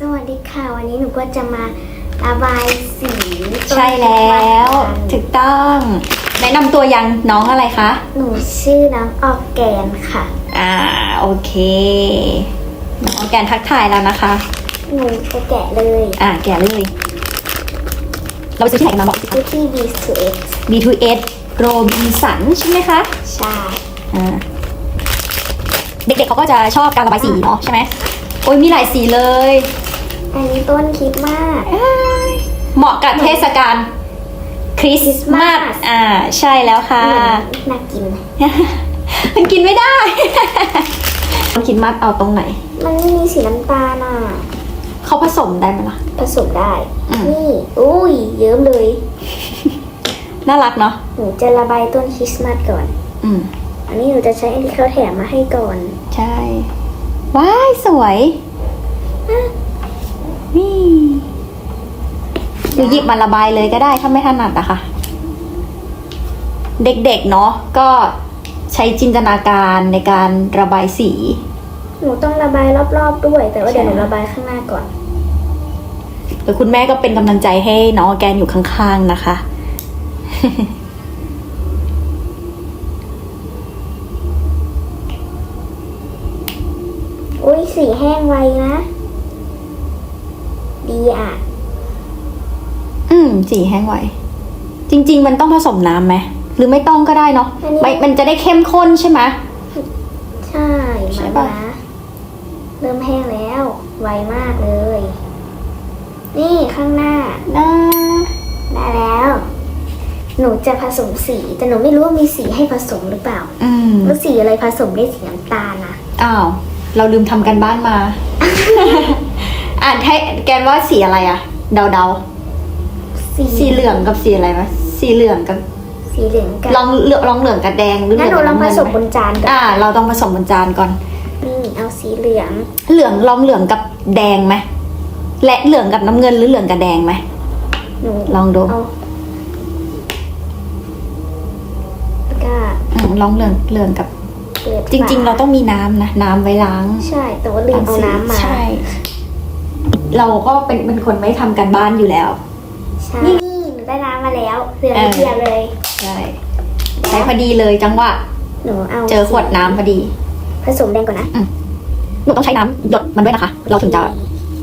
สวัสดีค่ะ วันนี้หนูก็จะมาระบายสีต้นใช่แล้วคริสต์มาสถูกต้องแนะนำตัวยังน้องอะไรคะหนูชื่อน้องออกแกนค่ะ อ่าโอเค น้องออร์แกนทักทายแล้วนะคะ หนูจะแกะเลย อ่าแกะเลย เราไปซื้อที่ไหนกันมาบอกสิคะที่ที่ B2X B2S โรบินสันใช่ไหมคะใช่อ่าเด็กๆเขาก็จะชอบการระบายสีเนาะใช่ไหมโอ้ยมีหลายสีเลย อันนี้ต้นคริดมากอ้ายเหมาะกับเทศกาลคริสต์มาส Christmas อ่า ใช่แล้วค่ะ น่ากิน มันกินไม่ได้มันกินมัดเอาตรงไหน มันไม่มีสีน้ำตาลอะ เขาผสมได้ไหมล่ะ ผสมได้ อืม นี่ อุ้ย เยิ้มเลย น่ารักเนาะหนูจะระบายต้นคริสต์มาสก่อน อืม อันนี้หนูจะใช้อันที่เขาแถมมาให้ก่อน ใช่ ว้าย สวยนี่ หรือหยิบมาระบายเลยก็ได้ถ้าไม่ถนัดอะค่ะเด็กๆเนาะก็ใช้จินตนาการในการระบายสี หนูต้องระบายรอบๆด้วย แต่ว่าเดี๋ยวหใช่นูระบายข้างหน้าก่อนหรือคุณแม่ก็เป็นกำลังใจให้น้องออร์แกนอยู่ข้างๆนะคะ อุ้ยสีแห้งไวนะ ดีอะ อืมสีแห้งไว จริง ๆ มันต้องผสมน้ำไหม หรือไม่ต้องก็ได้เนาะอันนี้ ไม่มันจะได้เข้มข้นใช่ไหม ใช่ใช่มาปะ นะเริ่มแห้งแล้ว ไวมากเลย นี่ข้างหน้า นะได้แล้ว หนูจะผสมสี แต่หนูไม่รู้ว่ามีสีให้ผสมหรือเปล่าอืมแล้วสีอะไรผสมได้สีน้ำตาลนะอ้าว เราลืมทำกันบ้านมา อ่านให้แกนว่าสีอะไรอะเดาเดา สีๆสีเหลืองกับสีอะไรไหมสีเหลืองกับสีเหลืองกันลองเลือกลองเหลืองกับแดงหรือเหงั้ลืนหนูลองกับผน้ำเงินสมไหบนจานก่อนอ่า เราต้องผสมบนจานก่อน นี่เอาสีเหลืองเหลืองลองเหลืองกับแดงไหมและเหลืองกับน้ำเงินหรือเหลืองกับแดงไหมหนูลองดูเอาแล้วก็อืมลองเหลืองเหลืองกับเปิดจริงๆฝเราต้องมีน้ำนะน้ำไว้ล้าง ใช่ แต่ว่าลืมเอาน้ำมา ใช่ เราก็เป็นเป็นคนไม่ทำกันบ้านอยู่แล้ว ใช่นี่หนูได้น้ำมาแล้วเหลือเออนิดเดียวเลย ใช่ใช้พอดีเลยจังหวะหนูเอาเจอขวดน้ำพอดี ผสมแดงก่อนนะหนูต้องใช้น้ำหยดมันด้วยนะคะ เราถึงจะ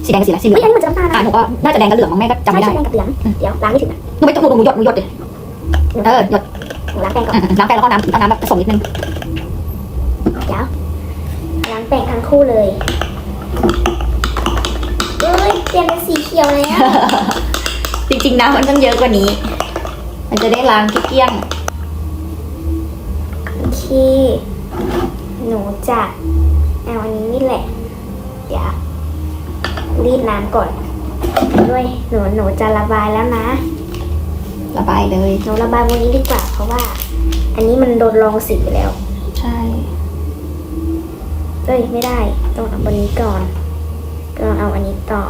สีแดงกับสีอะไรสีเหลืเฮ้ยองอันนี้เหมือนจะน้ำตาลอ่านะหนูก็น่าจะแดงกับเหลืองมั้งแม่ก็จำไม่ได้ใช่ใช่แดงกับเหลืองเดี๋ยวล้างไม่ถึงนะหนูไม่ต้องหนูหนูหยดหนูหยดดิเออหยดหนูล้างแป้งก่อนอืมล้างแป้งแล้วก็น้ำเอาน้ำแบบผสมนิดนึงเดี๋ยวล้างแป้งทั้งคู่เลยเอ้ยเปลี่ยนเป็นสีเขียวแล้ว จริงๆน้ำมันต้องเยอะกว่านี้ มันจะได้ล้างเกลี้ยงโอเคหนูจะเอาอันนี้นี่แหละ เดี๋ยวรีดน้ำก่อน ด้วยหนูหนูจะระบายแล้วนะ ระบายเลยหนูระบายวันนี้ดีกว่า เพราะว่า อันนี้มันโดนรองสีไปแล้ว ใช่เอ้ยไม่ได้ ต้องเอาวันนี้ก่อน ก็เอาอันนี้ต่อ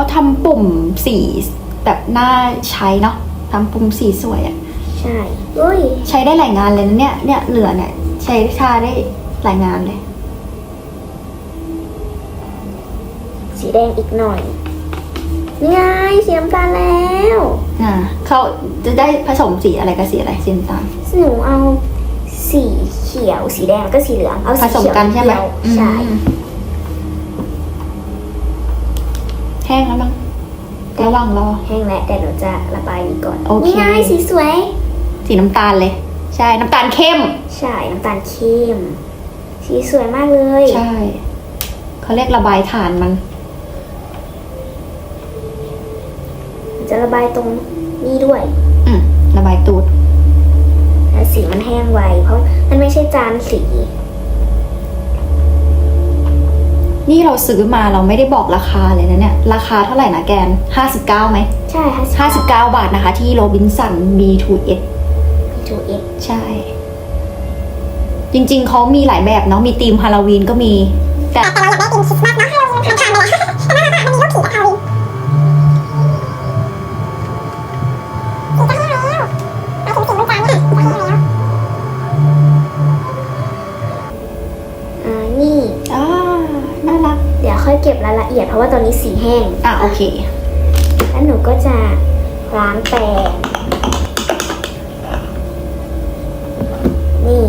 เขาทำปุ่มสีแบบน่าใช้เนาะทำปุ่มสีสวยอะใช่เอ้ยใช้ได้หลายงานเลยนะเนี่ยเนี่ยเหลือเนี่ยใช้ชาได้หลายงานเลย สีแดงอีกหน่อยนี่ไงสีน้ำตาลแล้วอ่าเขาจะได้ผสมสีอะไรกับสีอะไรสีน้ำตาลหนูเอาสีเขียว สีแดงแล้วก็สีเหลืองเอาผสีสมเขียวกันใช่ไหมเดียวใช่ อืม แห้งแล้วมั้งระหว่างรอ แห้งแล้วแต่หนูจะระบายนี้ก่อนโอเค นี่ไงสีสวย สีน้ำตาลเลย ใช่น้ำตาลเข้ม ใช่น้ำตาลเข้ม สีสวยมากเลยใช่เขาเรียกระบายฐานมันจะระบายตรงนี้ด้วย อืมระบายตูดแล้วสีมันแห้งไวเพราะมันไม่ใช่จานสี นี่เราซื้อมาเราไม่ได้บอกราคาเลยนะเนี่ย ราคาเท่าไหร่นะแกน 59ไหมใช่ค่ะ59 บาทนะคะ ที่โรบินสัน B2S ทูเอ็กใช่ จริงๆ เขามีหลายแบบเนาะมีธีมฮาโลวีนก็มี แต่แต่เราอยากได้ธีมคริสต์มาสเนาะให้ แห้ง อะโอเค แล้วหนูก็จะล้างแปรงนี่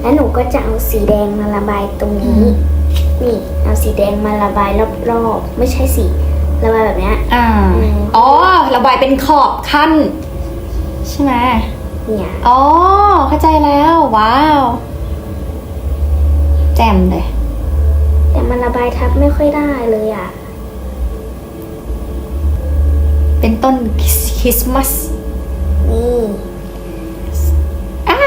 แล้วหนูก็จะเอาสีแดงมาระบายตรงนี้ นี่ เอาสีแดงมาระบายรอบๆ ไม่ใช่สีระบายแบบเนี้ยอ่าอืมอ๋อ ระบายเป็นขอบขั้น ใช่ไหมเนี่ย อ๋อ เข้าใจแล้ว ว้าว แจ่มเลย แต่มันระบายทับไม่ค่อยได้เลยอะ เป็นต้นคริสต์มาสนี่อ่า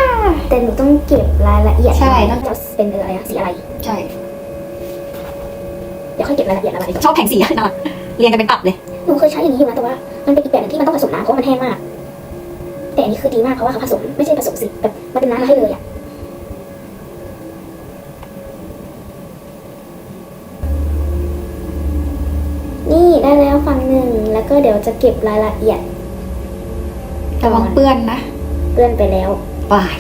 แต่หนูต้องเก็บรายละเอียดใช่ต้องจะเป็นอะไรอะสีอะไร ใช่ เดี๋ยวค่อยเก็บรายละเอียดอะไรชอบแผงสีอะนะเรียงกันเป็นตับเลย หนูเคยใช้อย่างนี้อยู่นะแต่ว่ามันเป็นอีกแบบหนึงที่มันต้องผสมน้ำเพราะมันแห้งมาก แต่อันนี้คือดีมากเพราะว่าเขาผสมไม่ใช่ผสมสิแบบมันเป็นน้ำมาให้เลยอะ นี่ได้แล้วฝั่งหนึ่งแล้ว ก็เดี๋ยวจะเก็บรายละเอียดระวังเปื้อนนะเปื้อนไปแล้ววาย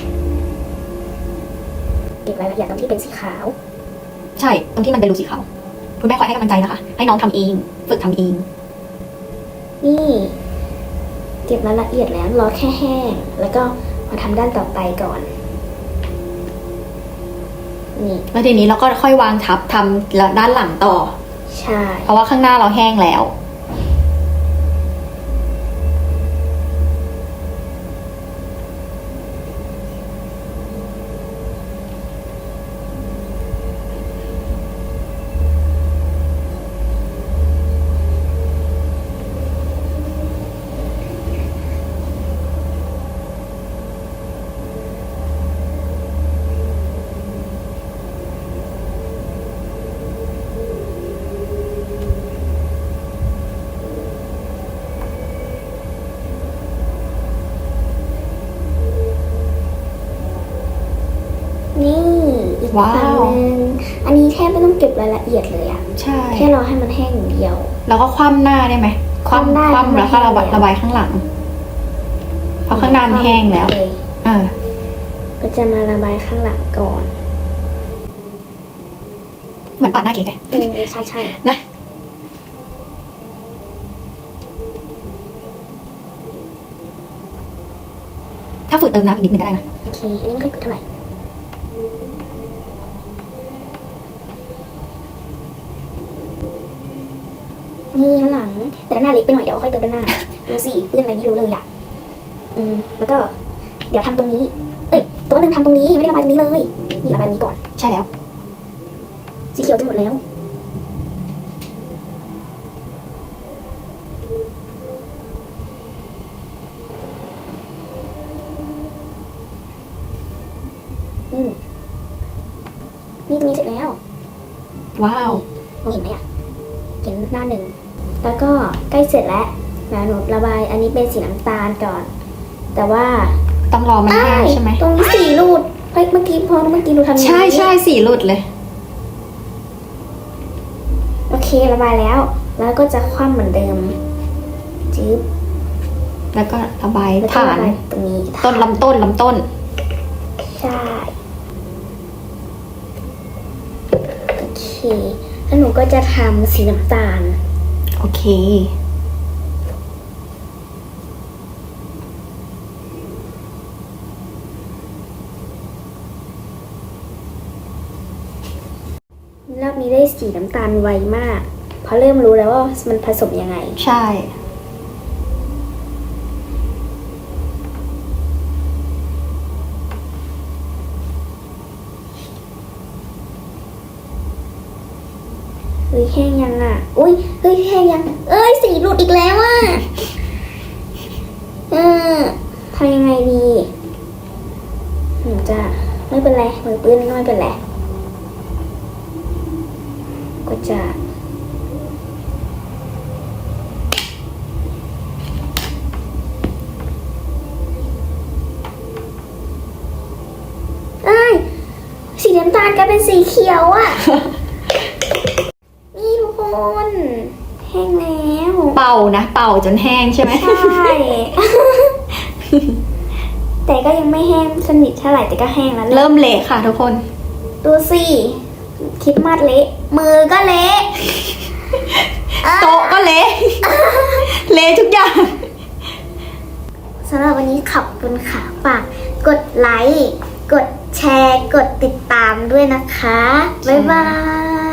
เก็บรายละเอียดตรงที่เป็นสีขาว ใช่ตรงที่มันเป็นรูสีขาวคุณแม่คอยให้กำลังใจนะคะ ให้น้องทำเอง ฝึกทำเอง นี่ เก็บรายละเอียดแล้วรอแค่แห้ง แล้วก็มาทำด้านต่อไปก่อนนี่แล้วทีนี้เราก็ค่อยวางทับทำแล้วด้านหลังต่อ ใช่ เพราะว่าข้างหน้าเราแห้งแล้ว นี่อีก ว้าวฝั่งหนึ่งอันนี้แทบไม่ต้องเก็บรายละเอียดเลยอะใช่ แค่รอให้มันแห้งอย่างเดียว แล้วก็คว่ำหน้าได้ไหมคว่ำได้คว่ำแล้วก็ระบายคว่ำได้ระบายข้างหลัง เพราะข้างหน้ามันแห้งแล้วเลยเออก็จะมาระบายข้างหลังก่อน เหมือนปาดหน้าเก๋ไงเออใช่ใช่นะถ้าฝืนเติมน้ำอีกนิดนึงก็ได้นะ โอเคอันนี้ไม่ค่อยเท่าไหร่ นี่ข้างหลัง แต่ด้านหน้าเล็กไปหน่อยเดี๋ยวค่อยเติมด้านหน้าดูสิเรื่องอะไรไม่รู้เลยอะอืมแล้วก็ เดี๋ยวทำตรงนี้ เอ้ยตัวหนึ่งทำตรงนี้ไม่ได้ระบายตรงนี้เลยนี่ระบายตรงนี้ก่อน ใช่แล้ว สีเขียวจะหมดแล้วอืมนี่ตรงนี้เสร็จแล้ว ว้าวมองเห็นไหมอะ เห็นหน้าหนึ่ง แล้วก็ใกล้เสร็จแล้วนะหนูระบายอันนี้เป็นสีน้ำตาลก่อน แต่ว่าต้องรอมันแห้งใช่ไหมตรงนี้สีรูดเฮ้ยเมื่อกี้พอเมื่อกี้หนูทำอย่างนี้ใช่ใช่สีหลุดเลย โอเคระบายแล้ว แล้วก็จะคว่ำเหมือนเดิมจิ๊บแล้วก็ระบายแล้วก็ฐาระนบายตรงนี้ต้นลำต้นลำต้น ใช่โอเคแล้วหนูก็จะทำสีน้ำตาลโอเค รอบนี้ได้สีน้ำตาลไวมาก เพราะเริ่มรู้แล้วว่ามันผสมยังไง ใช่ ฮ้ยแห้งยังอะ อุ้ยเฮ้ยแห้งยัง เอ้ยสีหลุดอีกแล้วอะเออทำยังไงดีหนูจะไม่เป็นไรมือปื้นไม่เป็นไรก็จะเอ้ยสีน้ำตาลกลายเป็นสีเขียวอะนี่ทุกค นแห้งแล้วเป่านะ เป่าจนแห้งใช่ไหมใช่ แต่ก็ยังไม่แห้งสนิทเท่าไหร่แต่ก็แห้งแล้วแหละเริ่มเละค่ะทุกคน ดูสิคริดมาดเละ มือก็เละโต๊ะก็เละเละทุกอย่างสำหรับวันนี้ขอบคุณค่ะฝากกดไลค์ กดแชร์ กดติดตามด้วยนะคะ บ๊ายบาย